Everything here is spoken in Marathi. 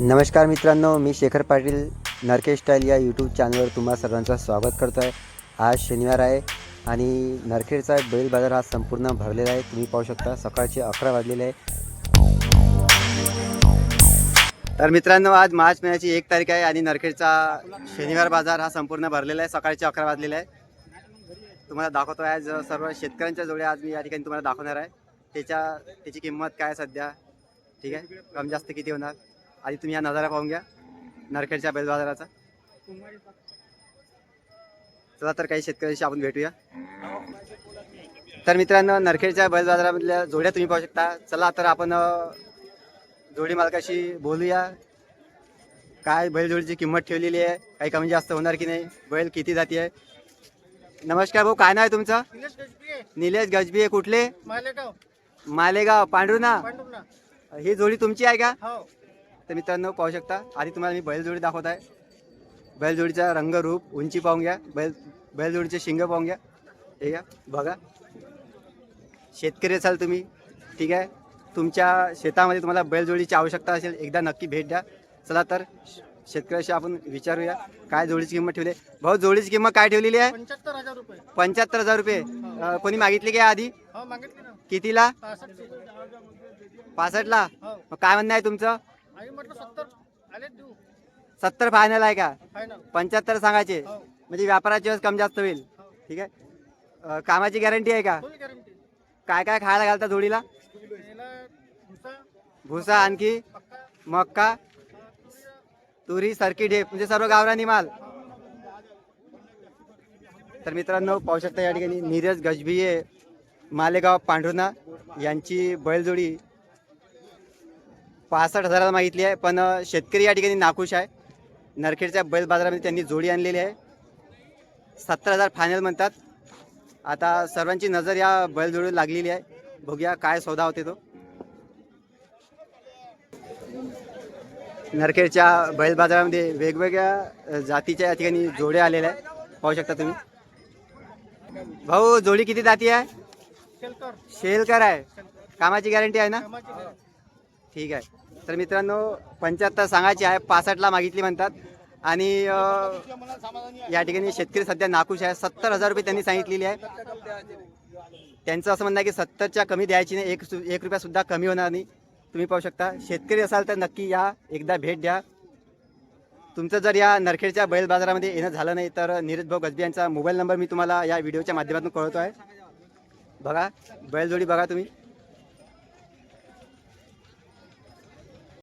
नमस्कार मित्रांनो मी शेखर पाटील नरके स्टाईल या यूट्यूब चॅनलवर तुम्हा सर्वांचं स्वागत करतो आहे आज शनिवार आहे आणि नरखेडचा बैल बाजार हा संपूर्ण भरलेला आहे. तुम्ही पाहू शकता सकाळचे अकरा वाजलेले आहे. तर मित्रांनो आज मार्च महिन्याची एक तारीख आहे आणि नरखेडचा शनिवार बाजार हा संपूर्ण भरलेला आहे. सकाळचे अकरा वाजलेले आहे. तुम्हाला दाखवतो आहे आज सर्व शेतकऱ्यांच्या जोड्या आज मी या ठिकाणी तुम्हाला दाखवणार आहे. त्याच्या त्याची किंमत काय आहे सध्या? ठीक आहे? कमी जास्त किती होणार? आधी तुम्ही हा नजारा पाहून घ्या. नरखेडच्या बैल बाजाराचा. चला तर काही शेतकऱ्यांशी आपण भेटूया. तर मित्रांनो नरखेडच्या बैल बाजारामधल्या जोड्या तुम्ही पाहू शकता. चला तर आपण जोडी मालकाशी बोलूया. काय बैलजोडीची किंमत ठेवलेली आहे? काही कमी जास्त होणार की नाही? बैल किती जाती आहे नमस्कार भाऊ काय नाव आहे तुमचं? निलेश गजबी कुठले? मालेगाव. मालेगाव ही जोडी तुमची आहे का? हो. तर मित्रांनो पाहू शकता आधी तुम्हाला मी बैलजोडी दाखवत आहे. बैलजोडीचा रंग रूप उंची पाहून घ्या. बैल बैलजोडीचे शिंग पाहून घ्या. ठीक आहे बघा. शेतकरी असाल तुम्ही ठीक आहे. तुमच्या शेतामध्ये तुम्हाला बैलजोडीची आवश्यकता असेल एकदा नक्की भेट द्या. चला तर शेतकऱ्याशी आपण विचारूया काय जोडीची किंमत ठेवली? भाऊ जोडीची किंमत काय ठेवलेली आहे? पंच्याहत्तर हजार रुपये. पंच्याहत्तर हजार रुपये. अं, कोणी मागितली का आधी? हो कितीला? पासष्ट पासष्टला? हो. मग काय म्हणणं आहे तुमचं? म्हटलं सत्तर आले देऊ. सत्तर फायनल आहे का? फायनल पंच्याहत्तर सांगायचे. हो. म्हणजे व्यापाराची वेळेस कमी जास्त होईल. हो. ठीक आहे? अं, कामाची गॅरंटी आहे का? फुल गॅरंटी काय काय खायला घालता जोडीला? याला भुसा भुसा आणखी? पक्का मक्का तुरी सरकी ढेप म्हणजे सर्व गावरानी माल. तर मित्रांनो पाहू शकता या ठिकाणी नीरज गजबिये मालेगाव पांढरुणा यांची बैलजोडी. पासष्ट हजाराला मागितली आहे पण शेतकरी या ठिकाणी नाखुश आहे. नरखेडच्या बैल बाजारामध्ये त्यांनी जोडी आणलेली आहे. सत्तर हजार फायनल म्हणतात. आता सर्वांची नजर या बैलजोडीवर लागलेली आहे. बघूया काय सौदा होते तो. नरखेडच्या बैल बाजारामध्ये वेगवेगळ्या जातीच्या या ठिकाणी जोड्या आलेल्या आहेत. पाहू शकता तुम्ही. भाऊ जोडी किती जाती आहे? शेलकर. आहे. कामाची गॅरंटी आहे ना. ठीक आहे. तर मित्रांनो पंच्याहत्तर सांगायची आहे पासष्टला मागितली म्हणतात. आणि या ठिकाणी शेतकरी सध्या नाखुश आहे. सत्तर हजार रुपये त्यांनी सांगितलेली आहे. त्यांचं असं म्हणणं आहे की सत्तरच्या कमी द्यायची नाही एक सु एक रुपयासुद्धा कमी होणार नाही. तुम्ही पाहू शकता. शेतकरी असाल तर नक्की या एकदा भेट द्या. तुमचं जर या नरखेडच्या बैल बाजारामध्ये येणं झालं नाही तर नीरज भाऊ गजबी यांचा मोबाईल नंबर मी तुम्हाला या व्हिडिओच्या माध्यमातून कळवतो आहे. बघा बैलजोडी बघा तुम्ही.